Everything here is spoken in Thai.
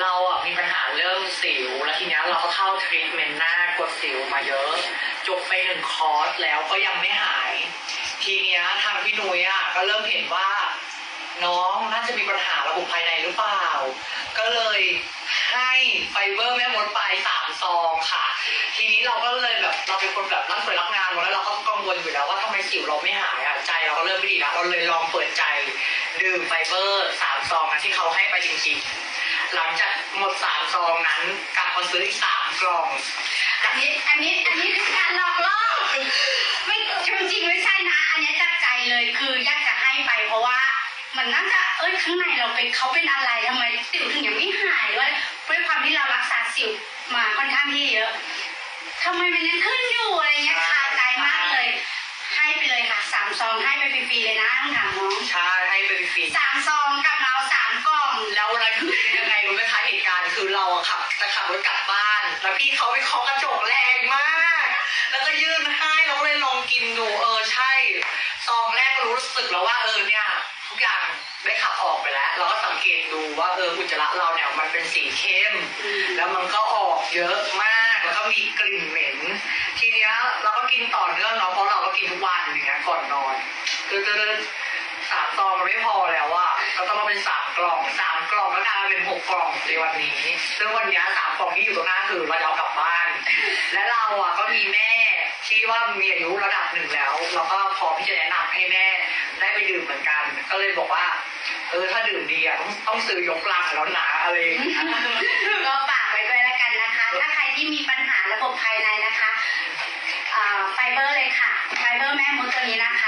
เราอะมีปัญหาเรื่องสิว แล้วทีเนี้ยเราก็เข้าทรีทเมนต์หน้ากดสิวมาเยอะจบไปหนึ่งคอร์สแล้วก็ยังไม่หาย ทีเนี้ยทางพี่นุ้ยอะก็เริ่มเห็นว่า น้องน่าจะมีปัญหาระบบภายในหรือเปล่า ก็เลยให้ไฟเบอร์แม่มดไปสามซองค่ะ ทีนี้เราก็เลยแบบเราเป็นคนแบบรักสวยรักงานมแล้วเราก็กังวลอยู่แล้วว่าทำไมสิวเราไม่หายอะใจเราก็เริ่มไม่ดีแล้วเราเลยลองเปิดใจ ดื่มไฟเบอร์สามซองนะที่เขาให้ไปจริงๆ หลังจากหมดสามซองนั้นกลับมาซื้ออีกสามกล่อง อันนี้อันนี้อันนี้คือการหลอกล่อไม่จริงๆไม่ใช่นะ อันนี้จากใจเลยคืออยากจะให้ไปเพราะว่ามันน่าจะเอ้ยข้างในเราเป็นเขาเป็นอะไรทำไมสิวถึงยังไม่หายด้วยด้วยความที่เรารักษาสิวมาค่อนข้างที่เยอะทำไมมันยังขึ้นอยู่อะไรเงี้ย ให้ไปฟรีสามซองกับเราสามกล่องๆแล้ววันนั้นคือเป็นยังไงรู้ไหมคะเหตุการณ์คือเราอะขับจะขับรถกลับบ้าน แล้วพี่เขาไปเคาะกระจกแรงมาก แล้วก็ยื่นให้เราก็เลยลองกินดูเออใช่ซองแรกก็รู้สึกแล้วว่าเออเนี่ยทุกอย่างได้ขับออกไปแล้ว เราก็สังเกตดูว่าเอออุจจาระเราเนี่ยมันเป็นสีเข้ม แล้วมันก็ออกเยอะมาก แล้วก็มีกลิ่นเหม็น ทีเนี้ยเราก็กินต่อเนื่องเนาะเพราะเราก็กินทุกวันอย่างเงี้ยก่อนนอน คือสามซองมันไม่พอแล้วอะก็ต้องมาเป็นสามกล่องสามกล่องแล้วกลายมาเป็นหกกล่องในวันนี้ ซึ่งวันนี้สามกล่องที่อยู่ตรงหน้าคือเราจะเอากลับบ้าน และเราอะก็มีแม่ที่ว่ามีอายุระดับหนึ่งแล้วเราก็พร้อมที่จะแนะนำให้แม่ได้ไปดื่มเหมือนกัน ก็เลยบอกว่า เออถ้าดื่มดีอะต้องต้องซื้อยกลังแล้วหนะอะไรอย่างเงี้ยก็ฝากไว้ด้วยแล้วกันนะคะ ถ้าใครที่มีปัญหาระบบภายในนะคะอ่าไฟเบอร์เลยค่ะไฟเบอร์แม่มดตัวนี้นะคะ